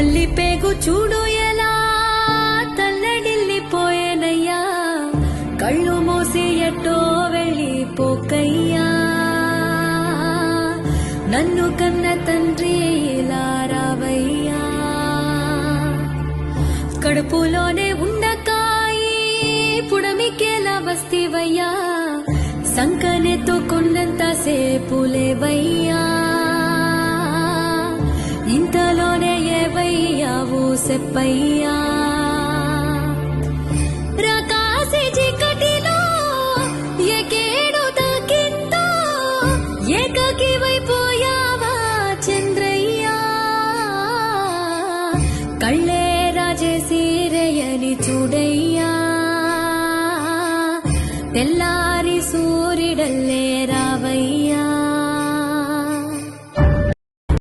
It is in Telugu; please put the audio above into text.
తల్లి పేగు చూడు ఎలా? తల్లడిల్లిపోయేనయ్యా. కళ్ళు మూసి ఎట్టో వెళ్ళిపోకయ్యా. నన్ను కన్న తండ్రి ఇలా రావయ్యా. కడుపులోనే ఉండకాయి పుడమికేలా వస్తివయ్యా. సంకనెతో కొండంత సేపులేవయ్యా ఇంతలోనే ఏవయ్యావు సెప్పయ్యా. రాకాసి చీకటిలో ఎకేడు తాకిందో ఏకాకి వైపోయావా చంద్రయ్యా. కళ్ళే రాజేసి రేయని చూడయ్యా. తెల్లా